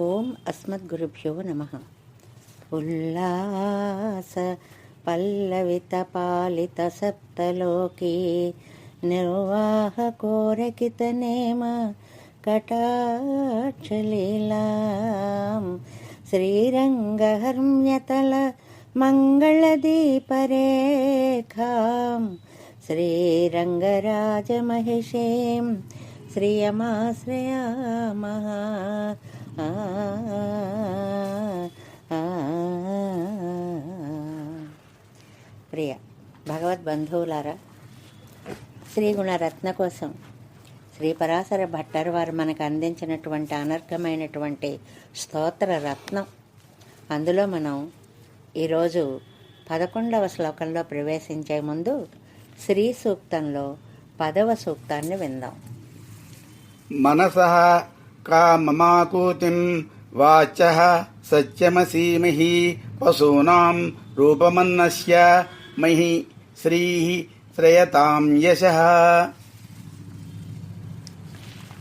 ఓం అస్మద్గురుభ్యో నమ. ఉల్లాస పల్లవిత పాలిత సప్తలోకి నిర్వాహ కోరకిత నేమ కటాక్షలీలాం. శ్రీరంగహర్మ్యతల మంగళదీపరేఖాం. శ్రీరంగరాజమహిషీం శ్రియమాశ్రయామः ఆ, ప్రియ భగవద్ బంధువులారా శ్రీ గుణరత్న కోసం శ్రీ పరాశర భట్టర్ వారు మనకు అందించినటువంటి అనర్ఘమైనటువంటి స్తోత్ర రత్నం. అందులో మనం ఈరోజు పదకొండవ శ్లోకంలో ప్రవేశించే ముందు శ్రీ సూక్తంలో పదవ సూక్తాన్ని విందాం. మనసహ काममाकूतिं वाचः सत्यमसीमहि पशूनां रूपमन्नस्य महि श्रीः श्रयतां यशः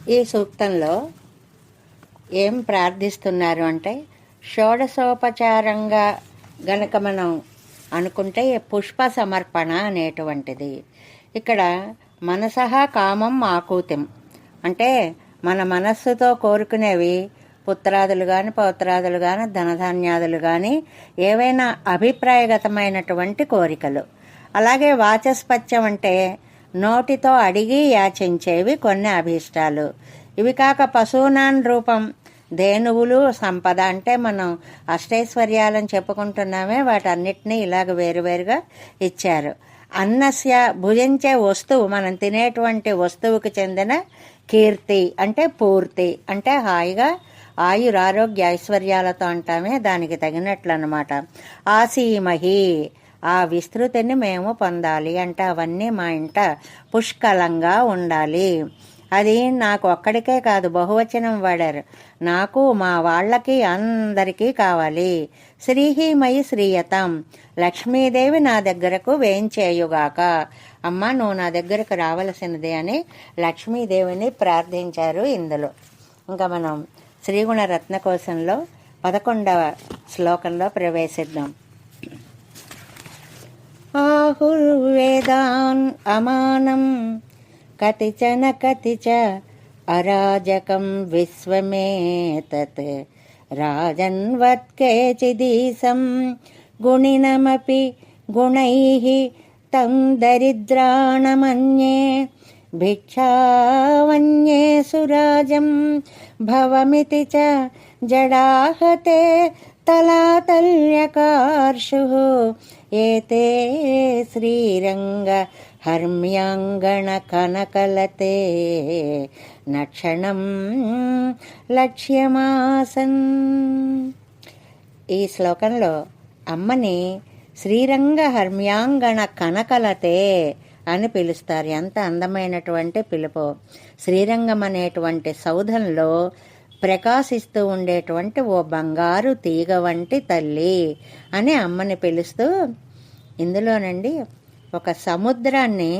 ఈ సూక్తంలో ఏం ప్రార్థిస్తున్నారు అంటే షోడశోపచారంగా గనక మనం అనుకుంటే పుష్ప సమర్పణ అనేటువంటిది ఇక్కడ మనసహ కామం ఆకూతిం అంటే మన మనస్సుతో కోరుకునేవి పుత్రాదులు కానీ పౌత్రాదులు కానీ ధనధాన్యాదులు కానీ ఏవైనా అభిప్రాయగతమైనటువంటి కోరికలు. అలాగే వాచస్పత్యం అంటే నోటితో అడిగి యాచించేవి కొన్ని అభీష్టాలు. ఇవి కాక పశువునాన్ రూపం ధేనువులు సంపద అంటే మనం అష్టైశ్వర్యాలని చెప్పుకుంటున్నామే వాటన్నిటినీ ఇలాగ వేరువేరుగా ఇచ్చారు. అన్నస్య భుజించే వస్తువు మనం తినేటువంటి వస్తువుకి చెందిన కీర్తి అంటే పూర్తి అంటే హాయిగా ఆయురారోగ్య ఐశ్వర్యాలతో అంటామే దానికి తగినట్లు అనమాట ఆసీమహి ఆ విస్తృతిని మేము పొందాలి అంటే అవన్నీ మా ఇంట పుష్కలంగా ఉండాలి. అది నాకు ఒక్కడికే కాదు బహువచనం వాడారు. నాకు మా వాళ్ళకి అందరికీ కావాలి. శ్రీహీమయి శ్రీయతం లక్ష్మీదేవి నా దగ్గరకు వేయించేయుగాక. అమ్మ నువ్వు నా దగ్గరకు రావలసినదే అని లక్ష్మీదేవిని ప్రార్థించారు ఇందులో. ఇంకా మనం శ్రీగుణ రత్నకోశంలో పదకొండవ శ్లోకంలో ప్రవేశిద్దాం. ఆహుర్వేదాన్ అమానం కతిచన కతిచ అరాజకం విశ్వమేతత్ రాజన్వత్కేచిదీశం గుణినమపి గుణైః తం దరిద్రాణమన్యే భిక్షావన్యే సురాజం భవమితి చ జడాహతే తలాతల్యకార్షుः. ఏతే శ్రీరంగ హర్మ్యాంగణ కనకలతే నక్షణం లక్ష్యమాసన్. ఈ శ్లోకంలో అమ్మని శ్రీరంగ హర్మ్యాంగణ కనకలతే అని పిలుస్తారు. ఎంత అందమైనటువంటి పిలుపు. శ్రీరంగం అనేటువంటి సౌధంలో ప్రకాశిస్తూ ఉండేటువంటి ఓ బంగారు తీగ వంటి తల్లి అని అమ్మని పిలుస్తూ ఇందులోనండి ఒక సముద్రాన్ని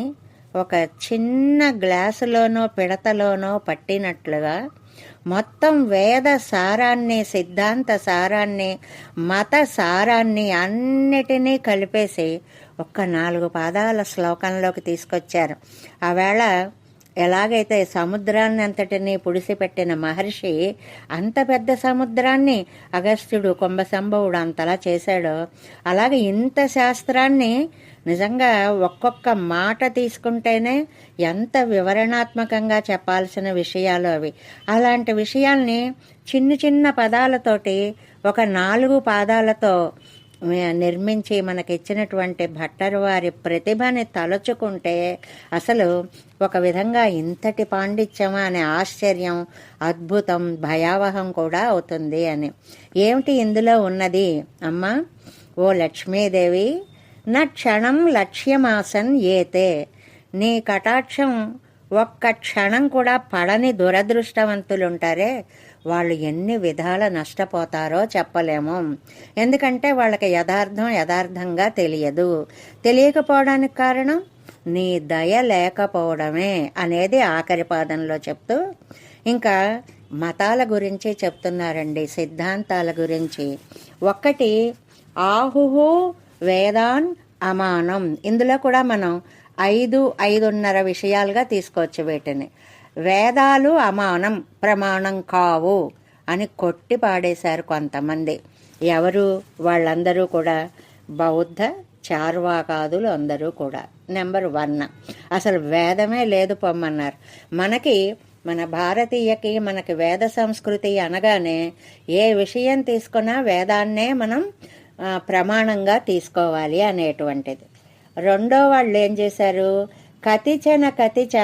ఒక చిన్న గ్లాసులోనో పిడతలోనో పట్టినట్లుగా మొత్తం వేద సారాన్ని సిద్ధాంత సారాన్ని మత సారాన్ని అన్నిటినీ కలిపేసి ఒక్క నాలుగు పాదాల శ్లోకంలోకి తీసుకొచ్చారు. ఆవేళ ఎలాగైతే సముద్రాన్ని అంతటిని పుడిసిపెట్టిన మహర్షి అంత పెద్ద సముద్రాన్ని అగస్త్యుడు కుంభసంభవుడు అంతలా చేశాడో అలాగే ఇంత శాస్త్రాన్ని నిజంగా ఒక్కొక్క మాట తీసుకుంటేనే ఎంత వివరణాత్మకంగా చెప్పాల్సిన విషయాలు అవి. అలాంటి విషయాల్ని చిన్న చిన్న పదాలతోటి ఒక నాలుగు పాదాలతో నిర్మించి మనకిచ్చినటువంటి భట్టరు వారి ప్రతిభని తలుచుకుంటే అసలు ఒక విధంగా ఇంతటి పాండిత్యమా అనే ఆశ్చర్యం అద్భుతం భయావహం కూడా అవుతుంది అని. ఏమిటి ఇందులో ఉన్నది? అమ్మ ఓ లక్ష్మీదేవి నా క్షణం లక్ష్యమాసన్ ఏతే. నీ కటాక్షం ఒక్క క్షణం కూడా పడని దురదృష్టవంతులుంటారే. వాళ్ళు ఎన్ని విధాల నష్టపోతారో చెప్పలేము. ఎందుకంటే వాళ్ళకి యథార్థం యథార్థంగా తెలియదు. తెలియకపోవడానికి కారణం? నీ దయ లేకపోవడమే అనేది ఆఖరి పాదంలో చెప్తూ ఇంకా మతాల గురించి చెప్తున్నారండి సిద్ధాంతాల గురించి. ఒకటి ఆహుహు వేదాన్ అమానం. ఇందులో కూడా మనం ఐదు ఐదున్నర విషయాలుగా తీసుకోవచ్చు వీటిని. వేదాలు అమానం ప్రమాణం కావు అని కొట్టి పాడేశారు కొంతమంది. ఎవరు? వాళ్ళందరూ కూడా బౌద్ధ చార్వాకాదులు అందరూ కూడా. Number one. అసలు వేదమే లేదు పొమ్మన్నారు. మనకి మన భారతీయకి మనకి వేద సంస్కృతి అనగానే ఏ విషయం తీసుకున్నా వేదాన్నే మనం ప్రమాణంగా తీసుకోవాలి అనేటువంటిది. రెండో వాళ్ళు ఏం చేశారు? కతిచన కతిచ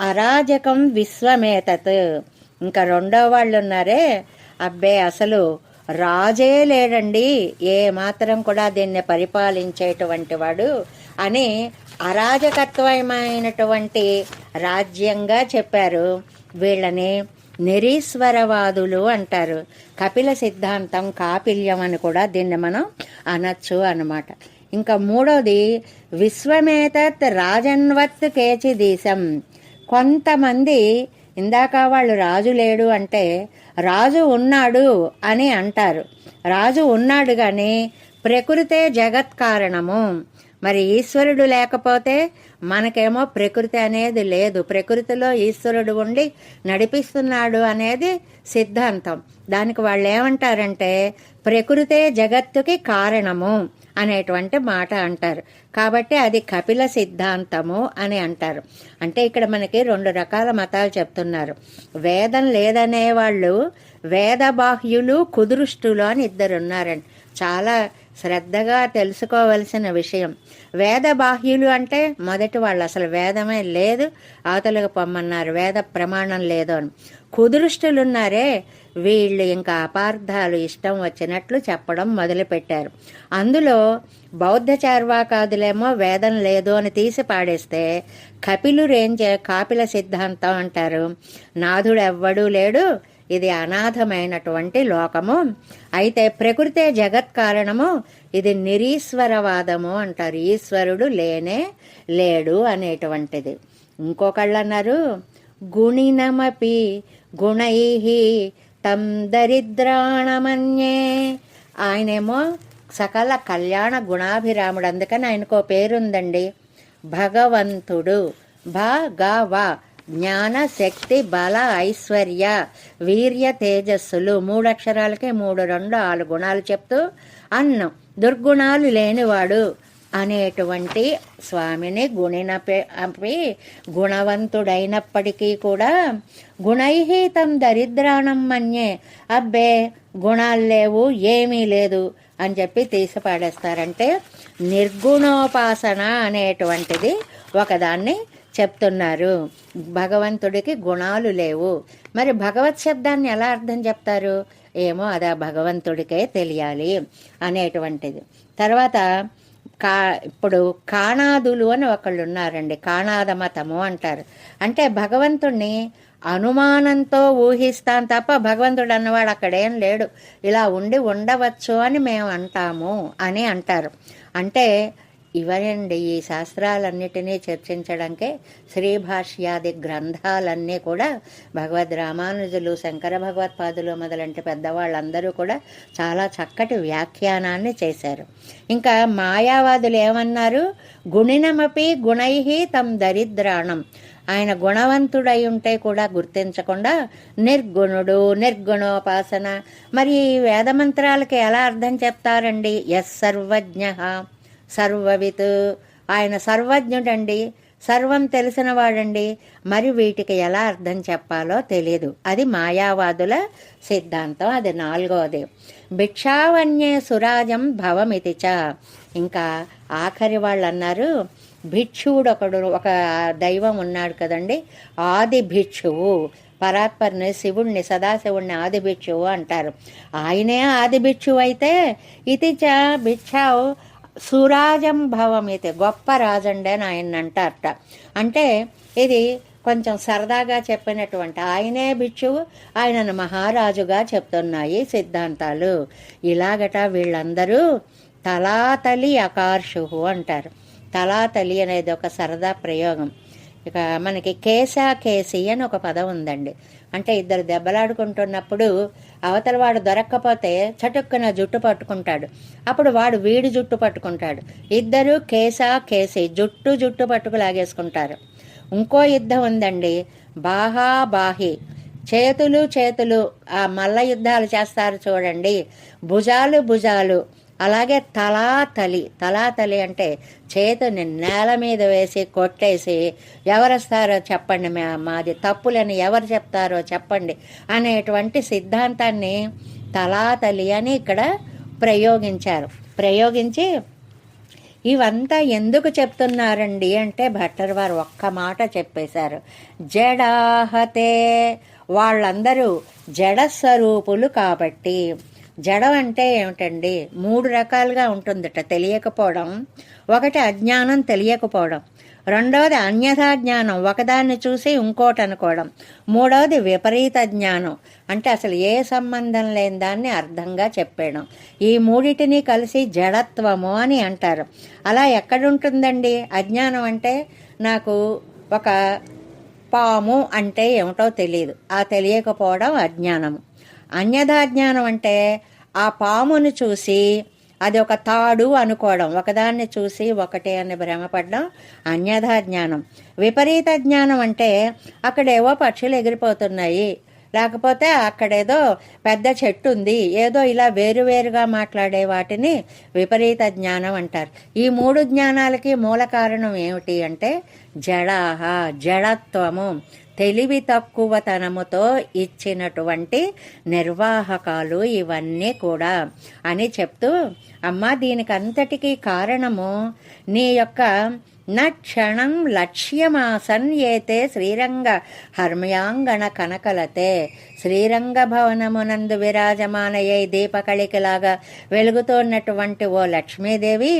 అరాజకం విశ్వమేతత్. ఇంకా రెండో వాళ్ళు ఉన్నారే? అబ్బే అసలు రాజే లేడండి. ఏ మాత్రం కూడా దీన్ని పరిపాలించేటువంటి వాడు అని అరాజకత్వమైనటువంటి రాజ్యంగా చెప్పారు. వీళ్ళని నిరీశ్వరవాదులు అంటారు. కపిల సిద్ధాంతం కాపిల్యం అని కూడా దీన్ని మనం అనొచ్చు అన్నమాట. ఇంకా మూడోది విశ్వమేతత్ రాజన్వత్ కేచిదీశం. కొంతమంది ఇందాక వాళ్ళు రాజు లేడు అంటే రాజు ఉన్నాడు అని అంటారు. రాజు ఉన్నాడు కానీ ప్రకృతే జగత్ కారణము. మరి ఈశ్వరుడు లేకపోతే మనకేమో ప్రకృతి అనేది లేదు. ప్రకృతిలో ఈశ్వరుడు ఉండి నడిపిస్తున్నాడు అనేది సిద్ధాంతం. దానికి వాళ్ళు ఏమంటారంటే ప్రకృతే జగత్తుకి కారణము అనేటువంటి మాట అంటారు. కాబట్టి అది కపిల సిద్ధాంతము అని అంటారు. అంటే ఇక్కడ మనకి రెండు రకాల మతాలు చెప్తున్నారు. వేదం లేదనే వాళ్ళు వేదబాహ్యులు కుదృష్టులు అని ఇద్దరు ఉన్నారండి చాలా శ్రద్ధగా తెలుసుకోవలసిన విషయం. వేద బాహ్యులు అంటే మొదటి వాళ్ళు. అసలు వేదమే లేదు. అవతలకు పొమ్మన్నారు. వేద ప్రమాణం లేదు అని. కుదృష్టులున్నారే. వీళ్ళు ఇంకా అపార్థాలు ఇష్టం వచ్చినట్లు చెప్పడం మొదలుపెట్టారు. అందులో బౌద్ధ చార్వాకాదులేమో వేదం లేదు అని తీసి పాడేస్తే కపిలు రేంజే కాపిల సిద్ధాంతం అంటారు. నాథుడు ఎవ్వడూ లేడు. ఇది అనాథమైనటువంటి లోకము. అయితే ప్రకృతే జగత్ కారణము ఇది నిరీశ్వరవాదము అంటారు. ఈశ్వరుడు లేనే లేడు అనేటువంటిది. ఇంకొకళ్ళు అన్నారు గుణినమపి గుణై తం దరిద్రాణమన్యే. ఆయనేమో సకల కళ్యాణ గుణాభిరాముడు. అందుకని ఆయనకు పేరుందండి. భగవంతుడు. భగవ జ్ఞాన శక్తి బల ఐశ్వర్య వీర్య తేజస్సులు మూడు అక్షరాలకే మూడు రెండు ఆరు గుణాలు చెప్తూ అన్నం దుర్గుణాలు లేనివాడు అనేటువంటి స్వామిని గుణినపి అపి గుణవంతుడైనప్పటికీ కూడా గుణైహితం దరిద్రాణం మన్యే అబ్బే గుణాలు లేవు ఏమీ లేదు అని చెప్పి తీసి పాడేస్తారంటే నిర్గుణోపాసన అనేటువంటిది ఒకదాన్ని చెప్తున్నారు. భగవంతుడికి గుణాలు లేవు. మరి భగవత్ శబ్దాన్ని ఎలా అర్థం చెప్తారు? ఏమో అది ఆ భగవంతుడికే తెలియాలి అనేటువంటిది. తర్వాత కా ఇప్పుడు కాణాదులు అని ఒకళ్ళు ఉన్నారండి. కాణాద మతము అంటారు. అంటే భగవంతుణ్ణి అనుమానంతో ఊహిస్తాం తప్ప భగవంతుడు అన్నవాడు అక్కడేం లేడు. ఇలా ఉండి ఉండవచ్చు అని మేము అంటాము అని అంటారు. అంటే ఇవనండి ఈ శాస్త్రాలన్నిటినీ చర్చించడానికే శ్రీభాష్యాది గ్రంథాలన్నీ కూడా భగవద్ రామానుజులు శంకర భగవత్పాదులు మొదలంటి పెద్దవాళ్ళందరూ కూడా చాలా చక్కటి వ్యాఖ్యానాన్ని చేశారు. ఇంకా మాయావాదులు ఏమన్నారు? గుణినమపి గుణై తమ్ దరిద్రాణం. ఆయన గుణవంతుడై ఉంటే కూడా గుర్తించకుండా నిర్గుణుడు నిర్గుణోపాసన. మరి ఈ వేదమంత్రాలకి ఎలా అర్థం చెప్తారండి? ఎస్ సర్వజ్ఞ సర్వవిత్. ఆయన సర్వజ్ఞుడండి సర్వం తెలిసిన వాడండి మరి వీటికి ఎలా అర్థం చెప్పాలో తెలియదు అది మాయావాదుల సిద్ధాంతం. అది నాలుగవది భిక్షావన్యే సురాజం భవమితి చ. ఇంకా ఆఖరి వాళ్ళు అన్నారు భిక్షువుడు ఒకడు ఒక దైవం ఉన్నాడు కదండి ఆది భిక్షువు. పరాత్పరిని శివుణ్ణి సదాశివుణ్ణి ఆది భిక్షువు అంటారు. ఆయనే ఆది భిక్షువు అయితే ఇది చ భిక్షావు సురాజం భవం గొప్ప రాజండి అని ఆయన అంటారట అంటే ఇది కొంచెం సరదాగా చెప్పినటువంటి ఆయనే భిక్షువు ఆయనను మహారాజుగా చెప్తున్నాయి సిద్ధాంతాలు. ఇలాగట వీళ్ళందరూ తలాతలి అకార్షు అంటారు. తలాతలి అనేది ఒక సరదా ప్రయోగం. ఇక మనకి కేశా కేసి అని ఒక పదం ఉందండి. అంటే ఇద్దరు దెబ్బలాడుకుంటున్నప్పుడు అవతల వాడు దొరక్కపోతే చటుక్కున జుట్టు పట్టుకుంటాడు. అప్పుడు వాడు వీడి జుట్టు పట్టుకుంటాడు. ఇద్దరు కేసా కేసి జుట్టు జుట్టు పట్టుకు లాగేసుకుంటారు. ఇంకో యుద్ధం ఉందండి. బాహా బాహి. చేతులు చేతులు ఆ మల్ల యుద్ధాలు చేస్తారు చూడండి. భుజాలు భుజాలు. అలాగే తలా తలి తలా తలి అంటే చేతుని నేల మీద వేసి కొట్టేసి ఎవరొస్తారో చెప్పండి మా మాది తప్పులని ఎవరు చెప్తారో చెప్పండి అనేటువంటి సిద్ధాంతాన్ని తలా తలి అని ఇక్కడ ప్రయోగించారు. ప్రయోగించి ఇవంతా ఎందుకు చెప్తున్నారండి అంటే భట్టర్ వారు ఒక్క మాట చెప్పేశారు. జడాహతే వాళ్ళందరూ జడ స్వరూపులు కాబట్టి జడం అంటే ఏమిటండి? మూడు రకాలుగా ఉంటుందట తెలియకపోవడం ఒకటి అజ్ఞానం తెలియకపోవడం రెండవది అన్యథా జ్ఞానం ఒకదాన్ని చూసి ఇంకోటి అనుకోవడం మూడవది విపరీత జ్ఞానం. అంటే అసలు ఏ సంబంధం లేని దాన్ని అర్థంగా చెప్పేయడం. ఈ మూడిటిని కలిసి జడత్వము అని అంటారు. అలా ఎక్కడుంటుందండి? అజ్ఞానం అంటే నాకు ఒక పాము అంటే ఏమిటో తెలియదు ఆ తెలియకపోవడం అజ్ఞానము. అన్యథాజ్ఞానం అంటే ఆ పామును చూసి అది ఒక తాడు అనుకోవడం ఒకదాన్ని చూసి ఒకటే అని భ్రమపడడం అన్యథా జ్ఞానం విపరీత జ్ఞానం అంటే అక్కడేవో పక్షులు ఎగిరిపోతున్నాయి. లేకపోతే అక్కడేదో పెద్ద చెట్టు ఉంది ఏదో ఇలా వేరువేరుగా మాట్లాడే వాటిని విపరీత జ్ఞానం అంటారు. ఈ మూడు జ్ఞానాలకి మూల కారణం ఏమిటి అంటే జడాహ జడత్వము. తెలివి తక్కువతనముతో ఇచ్చినటువంటి నిర్వాహకాలు ఇవన్నీ కూడా అని చెప్తూ అమ్మ దీనికంతటికీ కారణము నీ యొక్క నక్షణం లక్ష్యమాసన్ ఏతే శ్రీరంగ హర్మయాంగణ కనకలతే. శ్రీరంగ భవనమునందు విరాజమానయ్యే దీపకళికలాగా వెలుగుతున్నటువంటి ఓ లక్ష్మీదేవి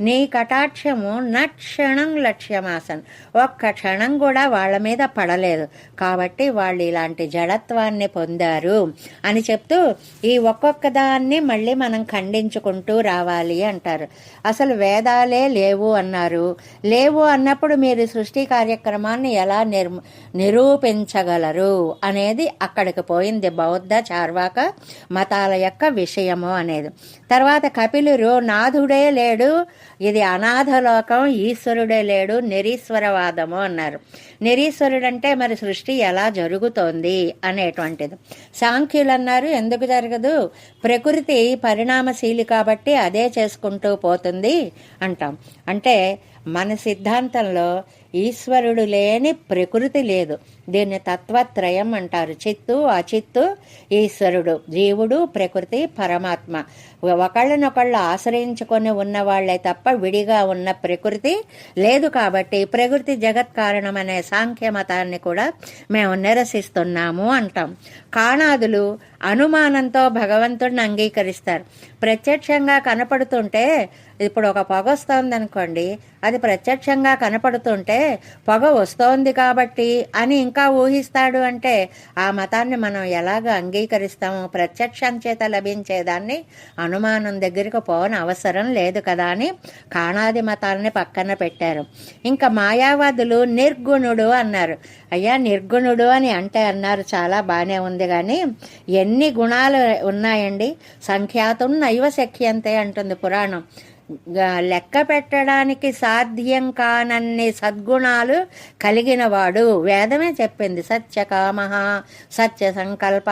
నీ కటాక్షము నక్షణం లక్ష్యమాసన్. ఒక్క క్షణం కూడా వాళ్ళ మీద పడలేదు. కాబట్టి వాళ్ళు ఇలాంటి జడత్వాన్ని పొందారు అని చెప్తూ ఈ ఒక్కొక్క దాన్ని మళ్ళీ మనం ఖండించుకుంటూ రావాలి అంటారు. అసలు వేదాలే లేవు అన్నారు. లేవు అన్నప్పుడు మీరు సృష్టి కార్యక్రమాన్ని ఎలా నిర్ నిరూపించగలరు అనేది అక్కడికి పోయింది బౌద్ధ చార్వాక మతాల యొక్క విషయము అనేది. తర్వాత కపిలురు నాథుడే లేడు. ఇది అనాథలోకం ఈశ్వరుడే లేడు. నిరీశ్వరవాదము అన్నారు. నిరీశ్వరుడంటే మరి సృష్టి ఎలా జరుగుతోంది అనేటువంటిది. సాంఖ్యులు అన్నారు ఎందుకు జరగదు? ప్రకృతి పరిణామశీలి కాబట్టి అదే చేసుకుంటూ పోతుంది అంటాం. అంటే మన సిద్ధాంతంలో ఈశ్వరుడు లేని ప్రకృతి లేదు. దీన్ని తత్వత్రయం అంటారు. చిత్తు అచిత్తు ఈశ్వరుడు జీవుడు ప్రకృతి పరమాత్మ. ఒకళ్ళనొకళ్ళు ఆశ్రయించుకొని ఉన్నవాళ్ళే తప్ప విడిగా ఉన్న ప్రకృతి లేదు కాబట్టి ప్రకృతి జగత్ కారణం అనే సాంఖ్య మతాన్ని కూడా మేము నిరసిస్తున్నాము అంటాం. కాణాదులు అనుమానంతో భగవంతుడిని అంగీకరిస్తారు. ప్రత్యక్షంగా కనపడుతుంటే ఇప్పుడు ఒక పొగ వస్తోందనుకోండి అది ప్రత్యక్షంగా కనపడుతుంటే పొగ వస్తోంది కాబట్టి అని ఇంకా ఊహిస్తాడు అంటే ఆ మతాన్ని మనం ఎలాగ అంగీకరిస్తామో ప్రత్యక్షం చేత లభించేదాన్ని అనుమానం దగ్గరికి పోని అవసరం లేదు కదా అని కాణాది మతాలని పక్కన పెట్టారు. ఇంకా మాయావాదులు నిర్గుణుడు అన్నారు. అయ్యా నిర్గుణుడు అని అంటే అన్నారు చాలా బాగానే ఉంది కానీ ఎన్ని గుణాలు ఉన్నాయండి? సంఖ్యాతున్న నైవ శక్యంతే అంటుంది పురాణం. లెక్క పెట్టడానికి సాధ్యం కానన్ని సద్గుణాలు కలిగినవాడు. వేదమే చెప్పింది. సత్యకామ సత్య సంకల్ప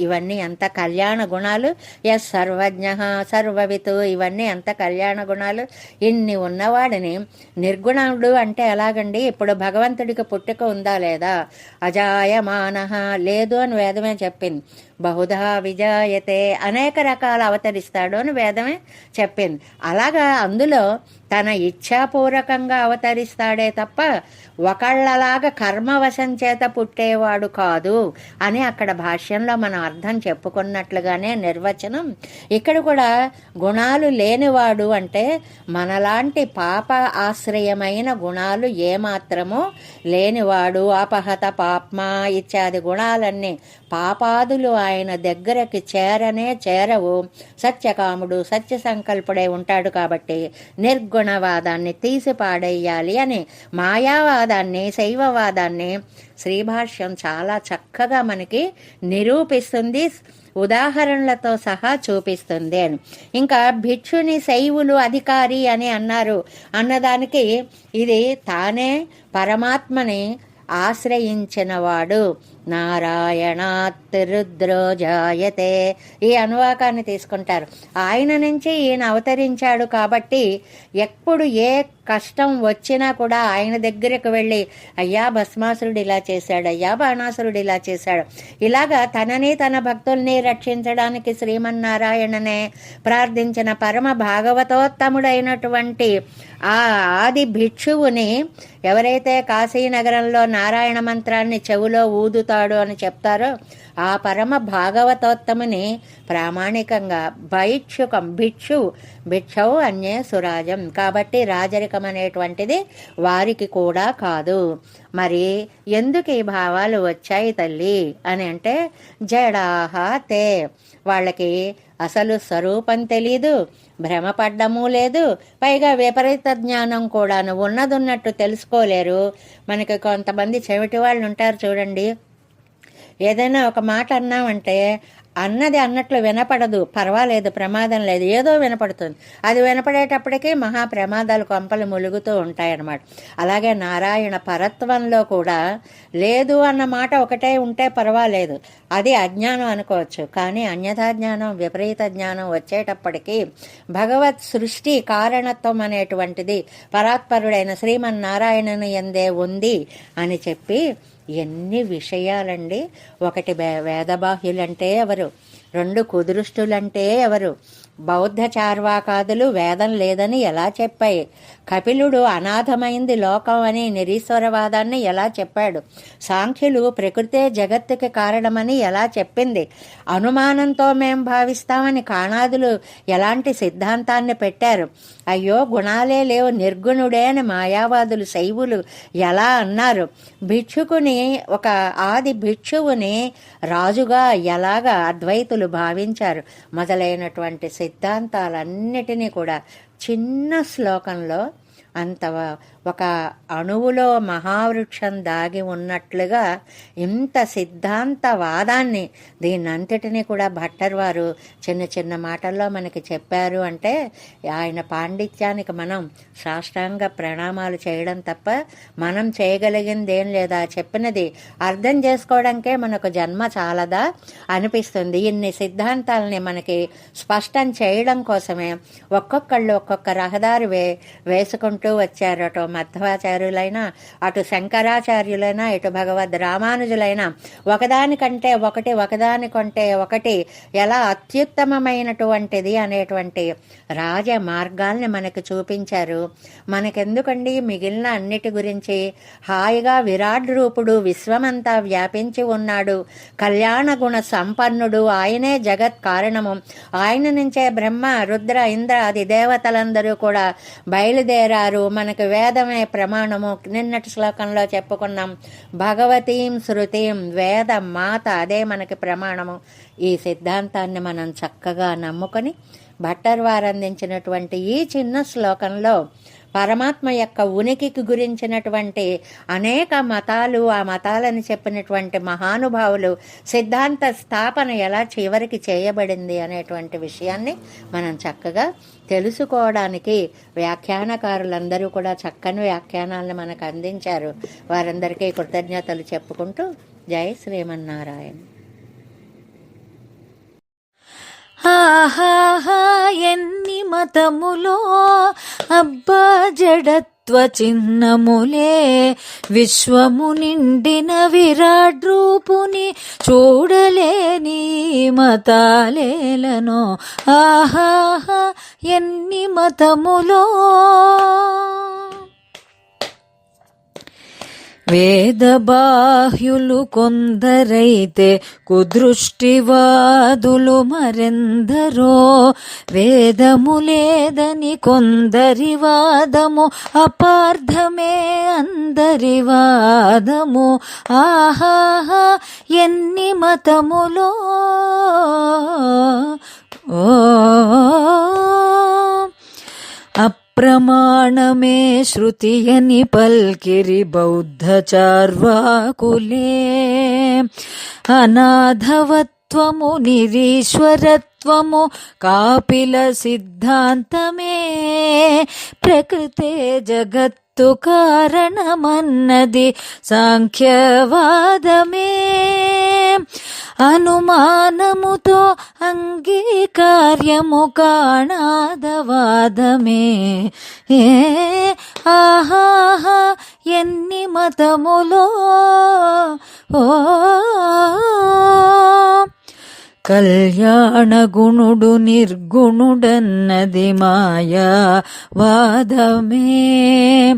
ఇవన్నీ ఎంత కళ్యాణ గుణాలు. ఎస్ సర్వజ్ఞ సర్వవితు ఇవన్నీ ఎంత కళ్యాణ గుణాలు. ఇన్ని ఉన్నవాడిని నిర్గుణుడు అంటే ఎలాగండి? ఇప్పుడు భగవంతుడికి పుట్టుక ఉందా లేదా? అజాయమాన లేదు అని వేదమే చెప్పింది. బహుధా విజాయతే అనేక రకాల అవతరిస్తాడు అని వేదమే చెప్పింది. అలాగా అందులో తన ఇచ్ఛాపూర్వకంగా అవతరిస్తాడే తప్ప ఒకళ్ళలాగా కర్మవశం చేత పుట్టేవాడు కాదు అని అక్కడ భాష్యంలో మనం అర్థం చెప్పుకున్నట్లుగానే నిర్వచనం. ఇక్కడ కూడా గుణాలు లేనివాడు అంటే మనలాంటి పాప ఆశ్రయమైన గుణాలు ఏమాత్రమో లేనివాడు. అపహత పాప్మా ఇత్యాది గుణాలన్నీ పాపాదులు ఆయన దగ్గరకి చేరనే చేరవు. సత్యకాముడు సత్య సంకల్పుడై ఉంటాడు కాబట్టి నిర్గుణవాదాన్ని తీసి పాడేయాలి అని మాయావాదాన్ని శైవవాదాన్ని శ్రీభాష్యం చాలా చక్కగా మనకి నిరూపిస్తుంది ఉదాహరణలతో సహా చూపిస్తుంది అని. ఇంకా భిక్షుని శైవులు అధికారి అని అన్నారు అన్నదానికి ఇది తానే పరమాత్మని ఆశ్రయించినవాడు. నారాయణాత్ రుద్రో జాయతే ఈ అనువాకాన్ని తీసుకుంటారు. ఆయన నుంచి ఈయన అవతరించాడు కాబట్టి ఎప్పుడు ఏ కష్టం వచ్చినా కూడా ఆయన దగ్గరకు వెళ్ళి అయ్యా భస్మాసురుడు ఇలా చేశాడు అయ్యా బాణాసురుడు ఇలా చేశాడు. ఇలాగా తనని తన భక్తుల్ని రక్షించడానికి శ్రీమన్నారాయణనే ప్రార్థించిన పరమ భాగవతోత్తముడైనటువంటి ఆ ఆది భిక్షువుని ఎవరైతే కాశీనగరంలో నారాయణ మంత్రాన్ని చెవులో ఊదుతాడు అని చెప్తారో ఆ పరమ భాగవతోత్తముని ప్రామాణికంగా భైక్షుకం భిక్షు భిక్షవు అన్యే సురాజం. కాబట్టి రాజరికం అనేటువంటిది వారికి కూడా కాదు. మరి ఎందుకు ఈ భావాలు వచ్చాయి తల్లి? అని అంటే జడాహ తే. వాళ్ళకి అసలు స్వరూపం తెలీదు భ్రమపడ్డము లేదు పైగా విపరీత జ్ఞానం కూడాను ఉన్నదున్నట్టు తెలుసుకోలేరు. మనకి కొంతమంది చెవిటి వాళ్ళు ఉంటారు చూడండి. ఏదైనా ఒక మాట అన్నామంటే అన్నది అన్నట్లు వినపడదు. పర్వాలేదు ప్రమాదం లేదు. ఏదో వినపడుతుంది. అది వినపడేటప్పటికీ మహా ప్రమాదాలు కొంపలు ములుగుతూ ఉంటాయన్నమాట. అలాగే నారాయణ పరత్వంలో కూడా లేదు అన్న మాట ఒకటే ఉంటే పర్వాలేదు. అది అజ్ఞానం అనుకోవచ్చు. కానీ అన్యథా జ్ఞానం విపరీత జ్ఞానం వచ్చేటప్పటికీ భగవత్ సృష్టి కారణత్వం అనేటువంటిది పరాత్పరుడైన శ్రీమన్నారాయణను ఎందే ఉంది అని చెప్పి ఎన్ని విషయాలండి. ఒకటి వేదబాహ్యులంటే ఎవరు? రెండు కుదురుష్టులంటే ఎవరు? బౌద్ధ చార్వాకాదులు వేదం లేదని ఎలా చెప్పాయి? కపిలుడు అనాథమైంది లోకం అని నిరీశ్వరవాదాన్ని ఎలా చెప్పాడు? సాంఖ్యులు ప్రకృతే జగత్తుకి కారణమని ఎలా చెప్పింది? అనుమానంతో మేం భావిస్తామని కాణాదులు ఎలాంటి సిద్ధాంతాన్ని పెట్టారు? అయ్యో గుణాలే లేవు నిర్గుణుడే అని మాయావాదులు శైవులు ఎలా అన్నారు? భిక్షుకుని ఒక ఆది భిక్షువుని రాజుగా ఎలాగా అద్వైతులు భావించారు? మొదలైనటువంటి సిద్ధాంతాలన్నిటినీ కూడా చిన్న శ్లోకంలో అంత ఒక అణువులో మహావృక్షం దాగి ఉన్నట్లుగా ఇంత సిద్ధాంతవాదాన్ని దీన్నంతటినీ కూడా భట్టర్ వారు చిన్న చిన్న మాటల్లో మనకి చెప్పారు అంటే ఆయన పాండిత్యానికి మనం సాష్టాంగ ప్రణామాలు చేయడం తప్ప మనం చేయగలిగింది ఏం లేదా చెప్పినది అర్థం చేసుకోవడానికే మనకు జన్మ చాలదా అనిపిస్తుంది. ఇన్ని సిద్ధాంతాలని మనకి స్పష్టం చేయడం కోసమే ఒక్కొక్కళ్ళు ఒక్కొక్క రహదారి వే వేసుకుంటూ వచ్చారట మధ్వాచార్యులైనా అటు శంకరాచార్యులైనా ఇటు భగవద్ రామానుజులైనా ఒకదానికంటే ఒకటి ఒకదానికంటే ఒకటి ఎలా అత్యుత్తమమైనటువంటిది అనేటువంటి రాజ మార్గాల్ని మనకు చూపించారు. మనకెందుకండి మిగిలిన అన్నిటి గురించి? హాయిగా విరాట్ రూపుడు విశ్వమంతా వ్యాపించి ఉన్నాడు. కళ్యాణ గుణ సంపన్నుడు ఆయనే జగత్ కారణము. ఆయన నుంచే బ్రహ్మ రుద్ర ఇంద్ర ఆది దేవతలందరూ కూడా బయలుదేరారు. మనకు వేదమే ప్రమాణము. నిన్నటి శ్లోకంలో చెప్పుకున్నాం భగవతీం శృతిం వేద మాత అదే మనకి ప్రమాణము. ఈ సిద్ధాంతాన్ని మనం చక్కగా నమ్ముకొని భట్టర్ వారు అందించినటువంటి ఈ చిన్న శ్లోకంలో పరమాత్మ యొక్క ఉనికికి గురించినటువంటి అనేక మతాలు ఆ మతాలని చెప్పినటువంటి మహానుభావులు సిద్ధాంత స్థాపన ఎలా చివరికి చేయబడింది అనేటువంటి విషయాన్ని మనం చక్కగా తెలుసుకోవడానికి వ్యాఖ్యానకారులందరూ కూడా చక్కని వ్యాఖ్యానాలను మనకు అందించారు. వారందరికీ కృతజ్ఞతలు చెప్పుకుంటూ జై శ్రీమన్నారాయణ. ఎన్ని మతములో అబ్బా జడత్ చిహ్నములే విశ్వము నిండిన విరాట్ రూపుని చూడలేని మతాలేలను. ఆహాహా ఎన్ని మతములో వేదబాహ్యులు కొందరైతే కుదృష్టివాదులు మరెందరో? వేదము లేదని కొందరి వాదము అపార్థమే అందరి వాదము. ఆహాహా ఎన్ని మతములో? ఓ ప్రమాణమే శృతియని పల్కిరి బౌద్ధ చార్వాకులే. అనాథవత్వము నిరీశ్వరత్వము కాపిల సిద్ధాంతమే. ప్రకృతే జగత్ జగత్తు కారణమన్నది సాంఖ్యవాదమే. అనుమానముతో అంగీకార్యము కాణాదవాదమే. ఏ ఆహాహా ఎన్ని మతములో? ఓ కళ్యాణగుణుడు నిర్గుణుడన్నది మాయా వాదమే.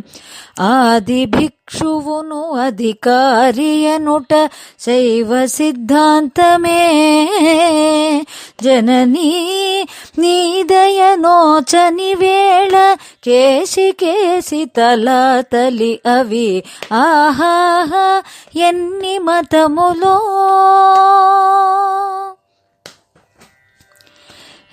ఆది భిక్షువును అధికారియనుట శైవ సిద్ధాంతమే. జననీ నీదయనోచని వేళ కేసి కేసి తలా తలి అవి. ఆహాహా ఎన్ని మతములో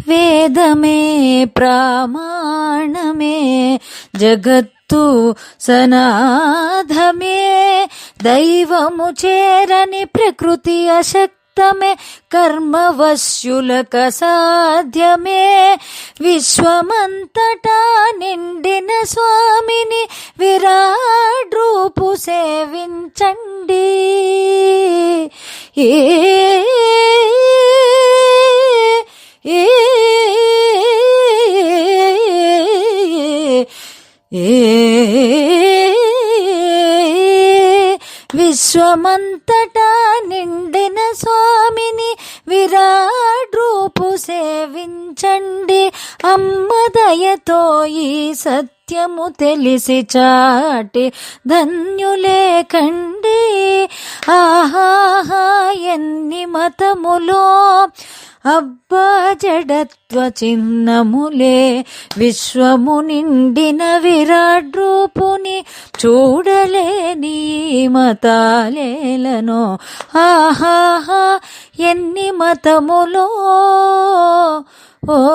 వేదమే ప్రామాణమే జగత్తు సనాధమే దైవము చేరని ప్రకృతి అశక్తమే కర్మవశ్యులక సాధ్యమే. విశ్వమంతటా నిండిన స్వామిని విరాట్ రూపు సేవించండి. ఏ ఏ విశ్వమంతటా నిండిన స్వామిని విరాట్ రూపు సేవించండి అమ్మదయతో ఈ సత్యము తెలిసి చాటి ధన్యులే కండి. ఆహాహా ఎన్ని మతములో అబ్బా జడత్వ చిహ్నములే విశ్వము నిండిన విరాట్ రూపుని చూడలేని మతాలేలను. ఆహాహా ఎన్ని మతములో? ఓ